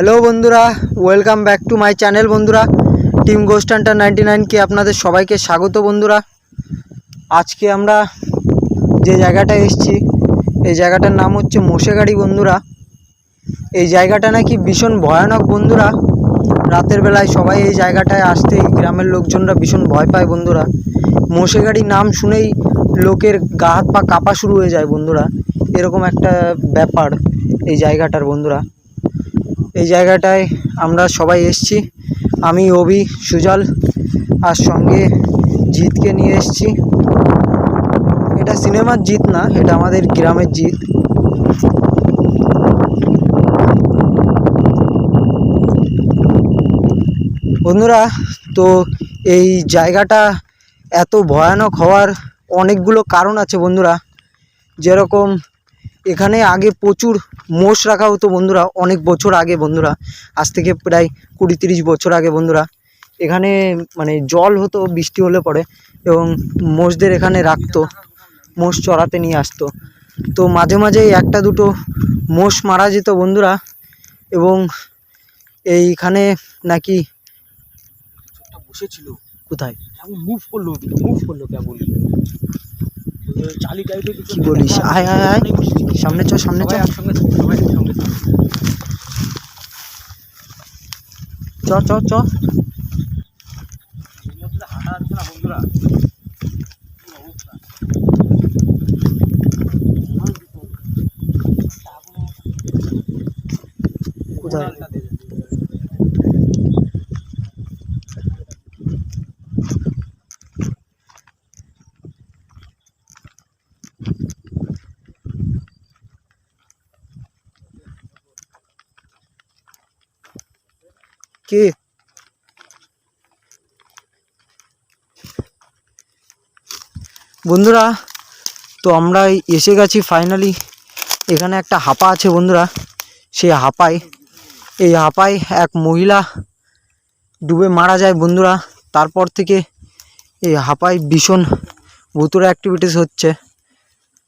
Hello বন্ধুরা welcome back to my channel বন্ধুরা। Team ghost hunter ninety নাইনকে আপনাদের সবাইকে স্বাগত বন্ধুরা। আজকে আমরা যে জায়গাটায় এসেছি, এই জায়গাটার নাম হচ্ছে মোশেগাড়ি বন্ধুরা। এই জায়গাটা নাকি ভীষণ ভয়ানক বন্ধুরা। রাতের বেলায় সবাই এই জায়গাটায় আসতে গ্রামের লোকজনরা ভীষণ ভয় পায় বন্ধুরা। মোশেগাড়ি নাম শুনেই লোকের গা হাত পা কাঁপা শুরু হয়ে যায় বন্ধুরা। এরকম একটা ব্যাপার এই জায়গাটার বন্ধুরা। এই জায়গাটায় আমরা সবাই এসছি। আমি, অভি, সুজল আর সঙ্গে জিতকে নিয়ে এসছি। এটা সিনেমার জিত না, এটা আমাদের গ্রামের জিত। বন্ধুরা, তো এই জায়গাটা এত ভয়ানক হওয়ার অনেকগুলো কারণ আছে বন্ধুরা। যেরকম এখানে আগে প্রচুর মোষ রাখা হতো বন্ধুরা অনেক বছর আগে বন্ধুরা। আজ থেকে প্রায় কুড়ি তিরিশ বছর আগে বন্ধুরা। এখানে মানে জল হতো বৃষ্টি হলে পরে এবং মোষদের এখানে রাখতো মোষ চড়াতে নিয়ে আসতো। তো মাঝে মাঝে একটা দুটো মোষ মারা যেত বন্ধুরা এবং এইখানে নাকি বসেছিল। কোথায়? মুভ করল মুভ করল কেমন কি বলিস? আয় আয় আয়। সামনে চ সামনে চ। চ চ চ। কোথায়? কে? বন্ধুরা, তো আমরা এসে গেছি ফাইনালি এখানে একটা হাপা আছে বন্ধুরা, সেই হাপায়। এই হাপায় এক মহিলা ডুবে মারা যায় বন্ধুরা। তারপর থেকে এই হাপায় ভীষণ ভুতুরে অ্যাক্টিভিটিস হচ্ছে।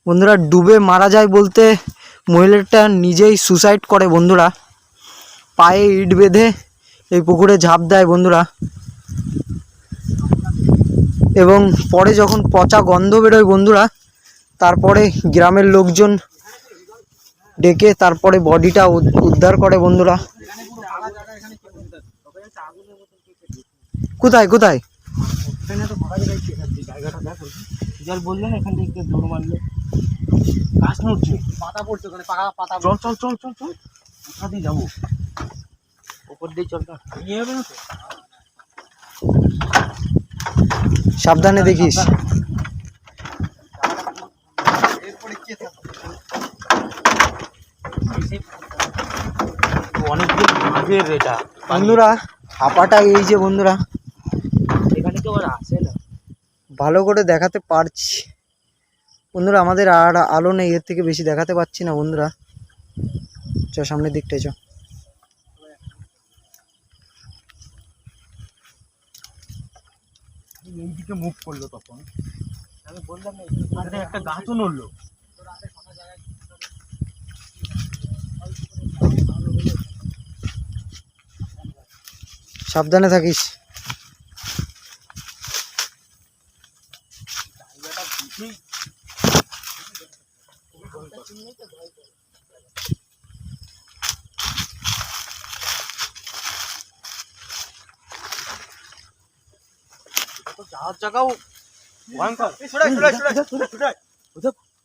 বন্ধুরা, ডুবে মারা যায় বলতে মহিলাটা নিজেই সুসাইড করে বন্ধুরা। পায়ে ইট বেঁধে এই পুকুরে ঝাঁপ দেয় বন্ধুরা। এবং পরে যখন পচা গন্ধ বেরোয় বন্ধুরা তারপরে গ্রামের লোকজন ডেকে তারপরে বডিটা উদ্ধার করে বন্ধুরা। কোথায় কোথায়? এখানে তো ফাঁকা জায়গায় কি আছে? জায়গাটা দেখো জল বলল এখান থেকে দৌড় মারলে গাছ নড়ছে পাতা পড়ছে ওখানে পাকা পাতা চল চল চল চল চল। যাব? ওপর দিয়ে চল যাবে না তো? সাবধানে দেখিস। এটা বন্ধুরা হাঁপাটা এই যে বন্ধুরা। এখানে আর আসে না। ভালো করে দেখাতে পারছি। বন্ধুরা আমাদের আর আলো নেই এর থেকে বেশি দেখাতে পারছি না বন্ধুরা। চ সামনের দিকটায় চ। এইদিকে মুখ করল তখন। আমি বললাম একটা গাছও নড়লো। সাবধানে থাকিস। জায়গাও ভয়ঙ্কর।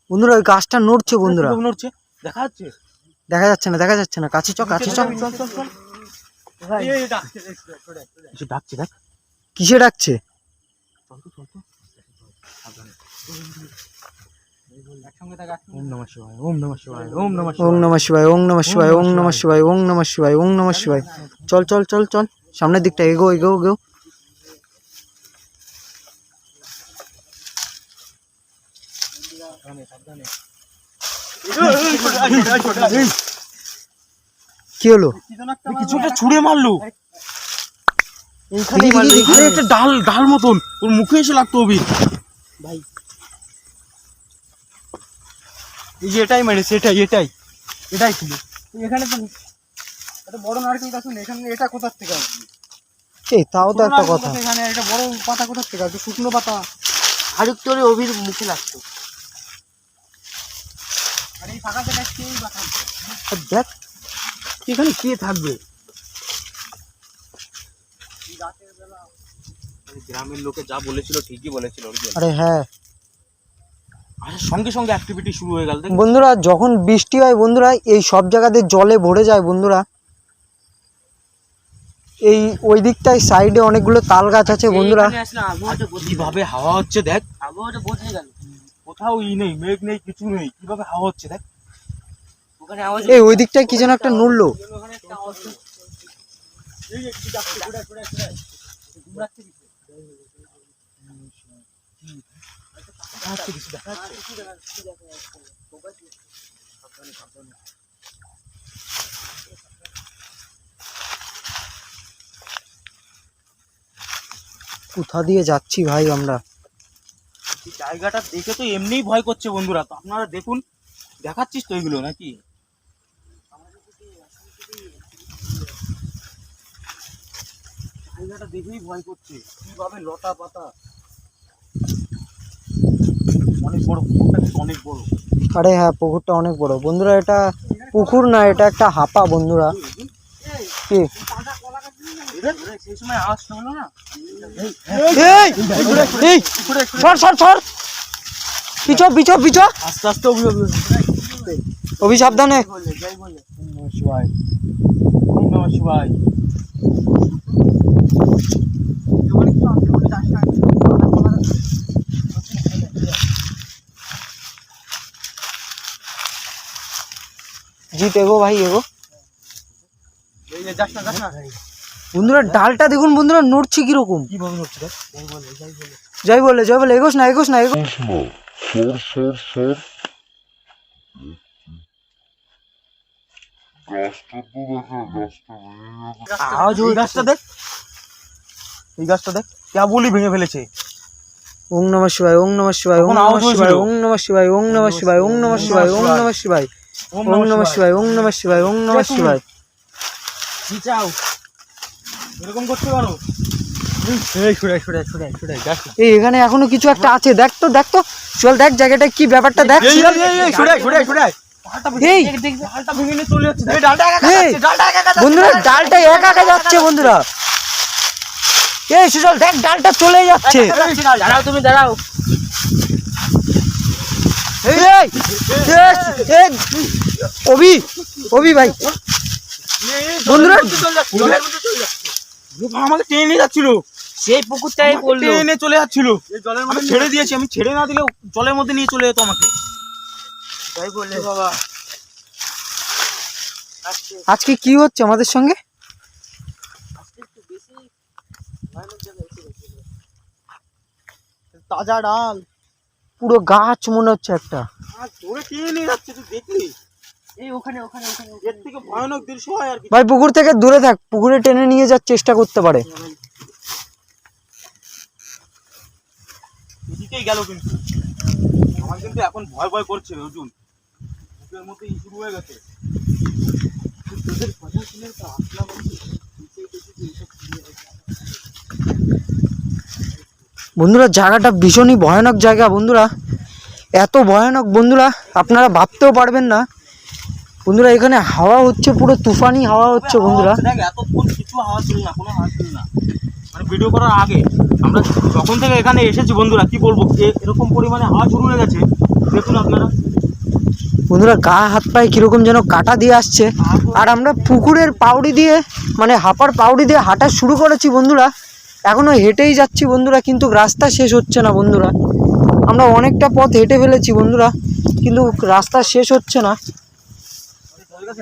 বন্ধুরা ওই গাছটা নড়ছে বন্ধুরা। নড়ছে। দেখা যাচ্ছে? দেখা যাচ্ছে না দেখা যাচ্ছে না। কাছে চ কাছে চ ডাকছে দেখ। কিসে ডাকছে? ওম নমঃ শিবায় ওম নমঃ শিবায় ওম নমঃ ওং নমঃ শিবায় ওং নমঃ শিবায় ওং নমঃ শিবায় ওং নমঃ শিবায় ওং নমঃ শিবায়। চল চল চল চল। সামনের দিকটা এগো এগো এগো। কি হলো? কিছু একটা ছুঁড়ে মারলো। আরে। একটা ডাল ডাল মতন। ওর মুখে এসে লাগতো অভি ভাই। এই যে এটাই মেরেছে এটাই এটাই। এটাই ছিল। এখানে তো এটা বড় নারকেল গাছ না এখানে এটা কোথার থেকে আসবে? এই তাও তো একটা কথা। এখানে? এটা বড় পাতা কোথার থেকে আসবে? শুকনো পাতা। হাড়ুক তোরে অভির মুখে লাগতো আর এই ফাঁকা জায়গায় কেউ বা থাকবে আর দেখ এখানে কে থাকবে? গ্রামের লোকে যা বলেছিল ঠিকই বলেছিল আরে হ্যাঁ। সঙ্গে সঙ্গে অ্যাক্টিভিটি শুরু হয়ে গেল বন্ধুরা যখন বৃষ্টি হয় বন্ধুরা এই সব জায়গাতে জলে ভরে যায় বন্ধুরা। এই ওই দিকটায় সাইডে অনেকগুলো তাল গাছ আছে বন্ধুরা। কীভাবে হাওয়া হচ্ছে দেখ। আবহাওয়াটা বদলে গেল। কোথাও ই নেই মেঘ নেই কিছু নেই কীভাবে হাওয়া হচ্ছে দেখ ওখানে আওয়াজ এই ওই দিকটায় কি যেন একটা নড়লো ওখানে একটা আওয়াজ হলো। কোথা দিয়ে যাচ্ছি ভাই আমরা জায়গাটা দেখে তো এমনিই ভয় করছে বন্ধুরা তো আপনারা দেখুন দেখাচ্ছিস তো এগুলো নাকি জায়গাটা দেখেই ভয় করছে কীভাবে লতা পাতা অনেক বড় পুকুরটা অনেক বড় আরে হ্যাঁ পুকুরটা অনেক বড় বন্ধুরা এটা পুকুর না এটা একটা হাপা বন্ধুরা কি সেই সময় আওয়াজ হলো না এই এই সর সর সর পিছো পিছো পিছো। আস্তে আস্তে অভি সাবধানে জিত এগো ভাই এগো। না না বন্ধুরা ডালটা দেখুন বন্ধুরা নড়ছে কীরকম। কীভাবে নড়ছে জয় বলে জয় বলে এগোস না এগোস না এগো Sor, sor, sor. গাছটা তো দেখা গাছটা ভেঙে ওই গাছটা দেখ। এই গাছটা দেখ কেবলই ভেঙে ফেলেছে। ওং নমঃ শিবায় ওং নমঃ শিবায় ওং তখন নমঃ আওয়াজ শিবায় হয়েছিল। ওং নমঃ শিবায় ওং নমঃ শিবায় ওং নমঃ শিবায় ওং নমঃ শিবায় ওং নমঃ শিবায় ওং নমঃ শিবায় ওং নমঃ শিবায়। কি চাও? এরকম করতে পারো? এই এখানে এখনও কিছু একটা আছে দেখ তো দেখ তো চল দেখ জায়গাটা কি ব্যাপারটা দেখ বন্ধুরা ডালটা একা একা যাচ্ছে বন্ধুরা এই সুজল দেখ ডালটা চলে যাচ্ছে দাঁড়াও তুমি দাঁড়াও অভি অভি ভাই বন্ধুরা আমাকে টেনে নিয়ে যাচ্ছিল সেই পুকুরটাই পড়ল টেনে নিয়ে চলে যাচ্ছিল। আমি ছেড়ে দিয়েছি আমি ছেড়ে না দিলেও জলের মধ্যে নিয়ে চলে যেত আমাকে। তাই বললে। বাবা। আজকে কি হচ্ছে আমাদের সঙ্গে? তাজা ডাল। পুরো গাছ মনে হচ্ছে একটা। আর ধরে টেনে নিয়ে যাচ্ছে তুই দেখলি? এই ওখানে ওখানে ওখানে এর থেকে ভয়ানক দৃশ্য হয় আর কি ভাই পুকুর থেকে দূরে থাক পুকুরে টেনে নিয়ে যাওয়ার চেষ্টা করতে পারে। এদিকেই গেল কিন্তু। আমার কিন্তু এখন ভয় ভয় করছে অর্জুন। বুকের মধ্যে শুরু হয়ে গেছে। তোদের কথা শুনে তো আসলাম বন্ধুরা জায়গাটা ভীষণই ভয়ানক জায়গা বন্ধুরা। এত ভয়ানক বন্ধুরা আপনারা ভাবতেও পারবেন না। বন্ধুরা এখানে হাওয়া হচ্ছে পুরো তুফানি হাওয়া হচ্ছে বন্ধুরা। এতক্ষণ কিছু আওয়াজ ছিল না কোনো আওয়াজ ছিল না। মানে ভিডিও করার আগে আমরা যখন থেকে এখানে এসেছি বন্ধুরা কি বলব? এরকম পরিমাণে হাওয়া শুরু হয়ে গেছে। দেখুন আপনারা। বন্ধুরা গা হাত পায়ে কীরকম যেন কাটা দিয়ে আসছে। আর আমরা পুকুরের পাউডি দিয়ে মানে হাঁপার পাউডি দিয়ে হাঁটা শুরু করেছি বন্ধুরা। এখনও হেঁটেই যাচ্ছি বন্ধুরা কিন্তু রাস্তা শেষ হচ্ছে না বন্ধুরা। আমরা অনেকটা পথ হেঁটে ফেলেছি বন্ধুরা কিন্তু রাস্তা শেষ হচ্ছে না।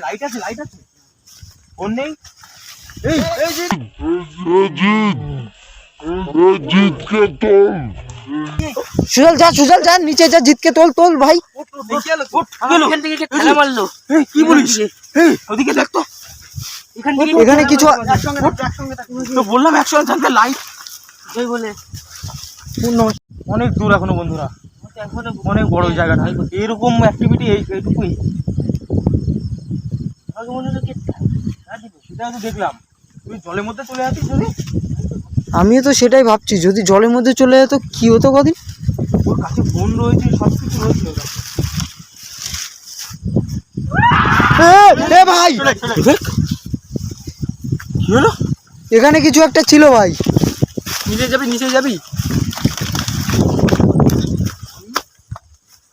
লাইট আছে লাইট আছে। সুজল যা সুজল যা নিচে যা জিতকে তোল তোল ভাই। কে ঠেলা মারলো। এই কি বলিস? এই ওদিকে দেখ তো। এখানে কিছু তো বললাম একসঙ্গে থাকতে লাইট ওই বলে। অনেক দূর এখনও বন্ধুরা। এখনও অনেক বড় জায়গাটা এরকম অ্যাক্টিভিটি এইটুকুই। মনে তো দেখলাম। তুই জলের মধ্যে চলে যাচ্ছিস যদি আমিও তো সেটাই ভাবছি যদি জলের মধ্যে চলে যেত কি হতো কদিন? ওর কাছে ফোন রয়েছে সব কিছু রয়েছে ওর কাছে। এ ভাই! দেখ কি হলো? এখানে কিছু একটা ছিল ভাই। নিচে যাবি নিচে যাবি?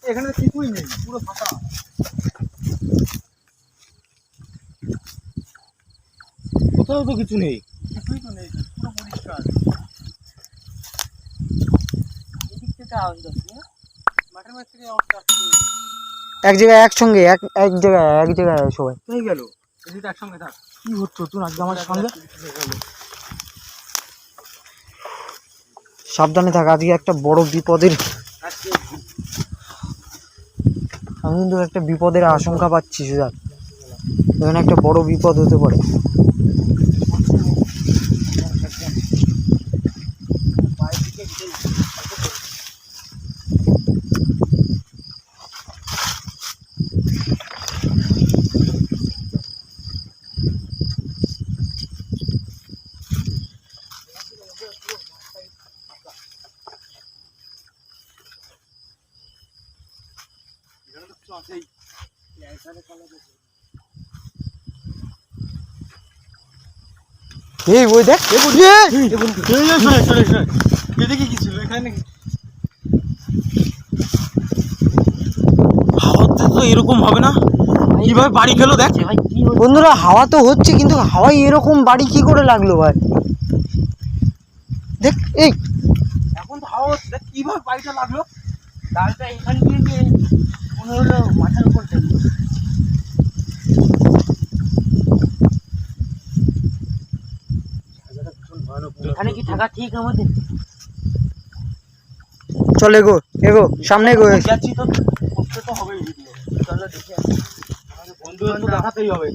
এখানে কিছুই নেই পুরো ফাঁকা। কোথাও তো কিছু নেই। কিছুই তো নেই পুরো পরিষ্কার। এদিক থেকে আওয়াজ আসছে। মাঠের মাছ থেকে অবস্থা এক জায়গায় একসঙ্গে এক এক জায়গায় এক জায়গায় সবাই। হয়ে গেল? এদিকে একসঙ্গে থাক। কি হচ্ছে তুই আজকে আমার সঙ্গে? সাবধানে থাক আজকে একটা বড় বিপদের আমি কিন্তু একটা বিপদের আশঙ্কা পাচ্ছি সুজাত। এখানে একটা বড় বিপদ হতে পারে। এই ওই দেখ এদিকে কি ছিল? এখানে হাওয়াতে তো এরকম হবে না। কীভাবে বাড়ি খেলো দেখ। ভাই কি হচ্ছে? বন্ধুরা হাওয়া তো হচ্ছে কিন্তু হাওয়ায় এরকম বাড়ি কি করে লাগল ভাই? দেখ এই। এখন তো হাওয়া হচ্ছে দেখ কীভাবে বাড়িটা লাগল? ডালটা এখান দিয়ে গিয়ে মনে হলো মাথার উপর এখানে কি থাকা ঠিক আমাদের? চল এগো এগো সামনে এগো। যাচ্ছি তো করতে তো হবেই ভিডিও চলো দেখে। আমাদের বন্ধুদের তো দেখাতেই হবে।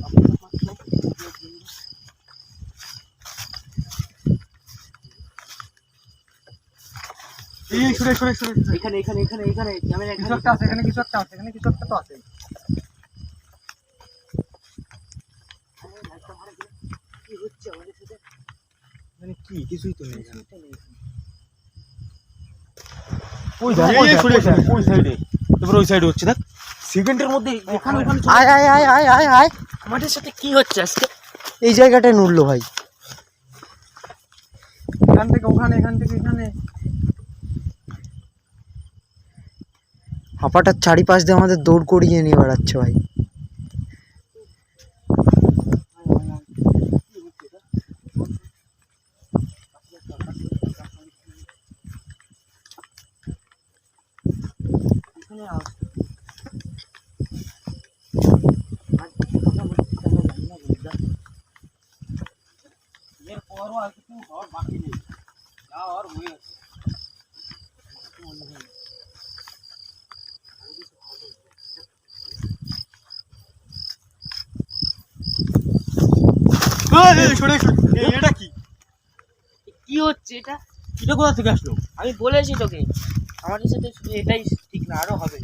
এই সরে সরে সরে। এখানে এখানে এখানে এখানে। ক্যামেরা কিছু এখানে একটা আছে এখানে কিছু একটা আছে এখানে কিছু একটা তো আছে কি হচ্ছে আমাদের সাথে মানে কি? কিছুই তো নেই কিছুই তো নেই এখানে। ওই দেখ ওই সাইডে ওই সাইডে এবার ওই সাইডে হচ্ছে দেখ। সেকেন্ডের মধ্যে এখানে ওখানে আয় আয় আয় আয় আয় আয়। আমাদের সাথে কি হচ্ছে আজকে? এই জায়গাটায় নড়লো ভাই। এখান থেকে ওখানে এখান থেকে এখানে। হাঁপাটার চারিপাশ দিয়ে আমাদের দৌড় করিয়ে নিয়ে বেড়াচ্ছে ভাই এখানে আওয়াজ আর কথা বলছি কেন জানি না বন্ধুরা। এরপরও আর কিছু হওয়ার বাকি নেই যা হওয়ার হয়ে গেছে এটা কি? কি হচ্ছে এটা? এটা কোথা থেকে আসলো? আমি বলেছি তোকে। আমাদের সাথে শুধু এটাই ঠিক না আরও হবে।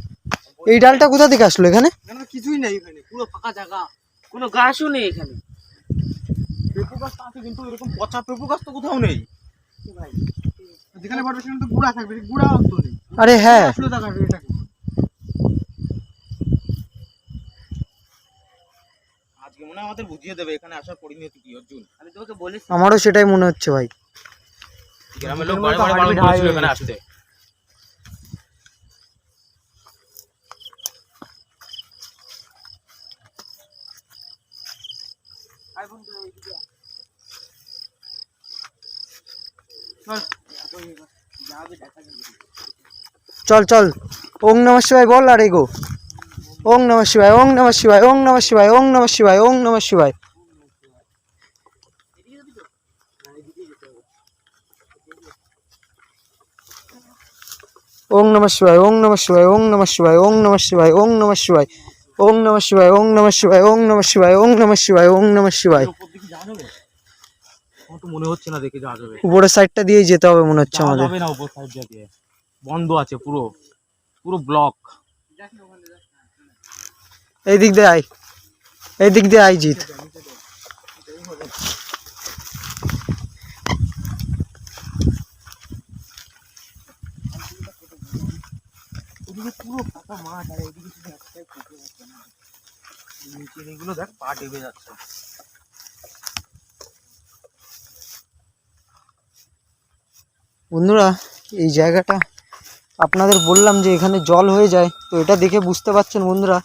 এই ডালটা কোথা থেকে আসলো এখানে? কিছুই নেই এখানে পুরো ফাঁকা জায়গা। কোনো গাছও নেই এখানে। পেঁপু গাছ আছে কিন্তু এরকম পচা পেঁপু গাছ তো কোথাও নেই। ভাই যেখানে পারবে সেখানে তো গুড়া থাকবে গুড়া অন্ত নেই। আরে হ্যাঁ। আসলো দেখা এটাকে। আজকে মনে আমাদের বুঝিয়ে দেবে এখানে আসার পরিণতি কি অর্জুন? আমি বলেছি। আমারও সেটাই মনে হচ্ছে ভাই। গ্রামের লোক বারে বারে বারণ করেছিল এখানে আসতে। চল চল। ওং নম শিবায় বল আর এগো। ওং নম শিবায় ওং নম শিবায় ওং নম শিবায় ওং নম শিবায় ওং নম শিবায় ওং নম শিবায় ওং নম শিবায় ওং নম শিবায় ওং নম শিবায় ওং নম শিবায় ওং নম শিবায় ওং নম শিবায় ওং নম শিবায় ওং নম শিবায় ওং নম শিবায় মনে হচ্ছে না দেখে যাওয়া যাবে উপরের সাইডটা দিয়েই যেতে হবে মনে হচ্ছে আমাদের যাবে না উপর সাইড দিয়ে বন্ধ আছে পুরো পুরো ব্লক এই দিক দিয়ে আয়। এই দিক দিয়ে আয় জিত পুরো ফাঁকা মাঠ আর এদিকে শুধু একটাই পুকুর আছে নিচের এগুলো দেখ পা ডেবে যাচ্ছে। বন্ধুরা এই জায়গাটা আপনাদের বললাম যে এখানে জল হয়ে যায় তো এটা দেখে বুঝতে পারছেন বন্ধুরা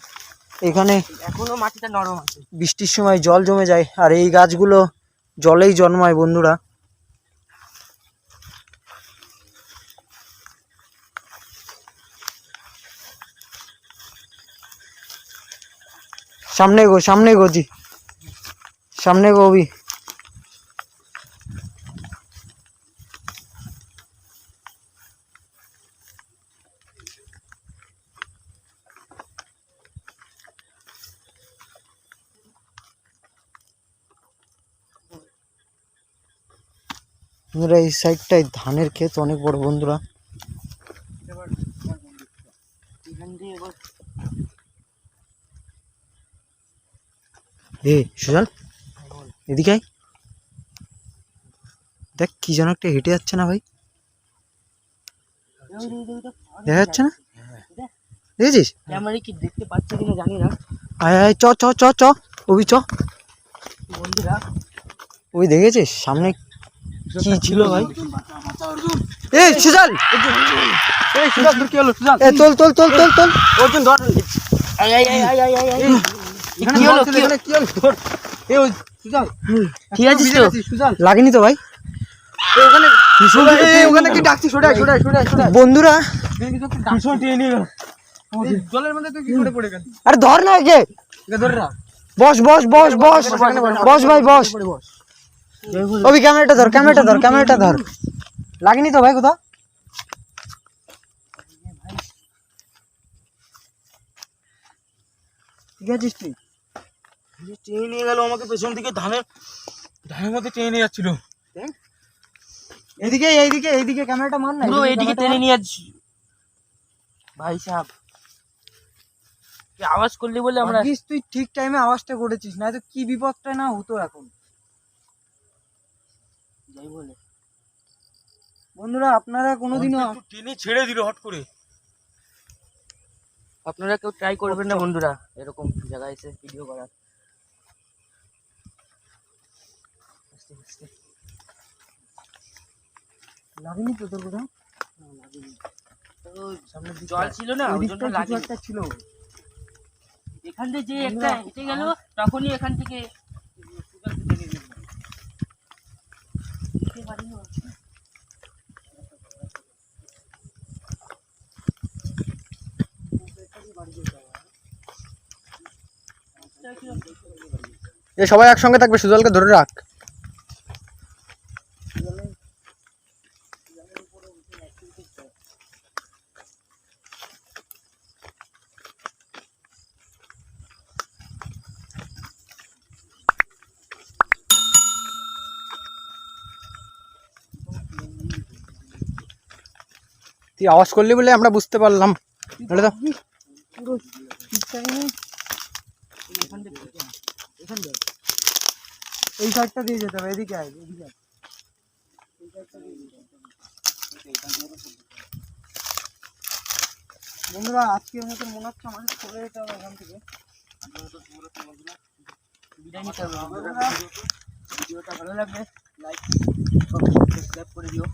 এখানে এখনও মাটিটা নরম আছে। বৃষ্টির সময় জল জমে যায় আর এই গাছগুলো জলেই জন্মায় বন্ধুরা। সামনে গো সামনে গো জি। সামনে গো অভি। বন্ধুরা এই সাইডটায় ধানের ক্ষেত অনেক বড় বন্ধুরা। এ সুজন এদিকে দেখ কি যেন একটা হেঁটে যাচ্ছে না ভাই। দেখা যাচ্ছে না? দেখেছিস? কি দেখতে পাচ্ছে কিনা জানি না আয় আয় চ চ চ চ ওবি চ। বন্ধুরা। ওই দেখেছিস? সামনে কি ছিল ভাই? এ সুজাল! এই সুজাল তোর কি হলো সুজাল? এ তোল তোল তোল তোল তোল। অর্জুন ধর। আই আই আই আই আই কি হলো, কি কি হলো? ধর। এ সুজাল। ঠিক তো? লাগেনি তো ভাই? ওখানে এই, এই, ওখানে কি ডাকছিস। বন্ধুরা ভীষণ টেনে নিয়ে গেল। জলের মধ্যে তুই কি করে পড়ে গেলি? আরে ধর না ধরে বস বস বস বস। বস ভাই বস। ওবি ক্যামেরাটা ধর ক্যামেরাটা ধর ক্যামেরাটা ধর। লাগেনি তো ভাই কোথাও? ঠিক আছিস তুই? এই নিয়ে গেল আমাকে পেছন দিকে ধানের ধানের মধ্যে টেনে নিয়ে যাচ্ছিল। এদিকে এইদিকে এইদিকে ক্যামেরাটা মার না পুরো এদিকে টেনে নিয়ে যাচ্ছি। ভাই সাহেব। আওয়াজ করলি বলে আমরা তুই ঠিক টাইমে আওয়াজটা করেছিস না তো কি বিপদটা না হতো এখন। যাই বলে। বন্ধুরা আপনারা কোনোদিনও টেনে ছেড়ে দিল হট করে। আপনারা কেউ ট্রাই করবেন না বন্ধুরা। এরকম জায়গায় এসে ভিডিও করার। লাগেনি তো তোর কোথাও? জল ছিল না ওই জন্য লাগেনি। ছিল। এখান থেকে যে একটা হেঁটে গেল তখনই এখান থেকে এ সবাই একসঙ্গে থাকবে সুজলকে ধরে রাখ। তুই আওয়াজ করলি বলে আমরা বুঝতে পারলাম নাহলে তো পুরো ঠিক টাইমে এখান থেকে এখান থেকে এই সাইডটা দিয়ে যেতে হবে এদিকে আয় এদিকে আয়। বন্ধুরা আজকের মতো মনে হচ্ছে আমাদের চলে যেতে হবে এখান থেকে বিদায় নিতে হবে বন্ধুরা। ভিডিওটা ভালো লাগলে লাইক সাবস্ক্রাইব করে দিও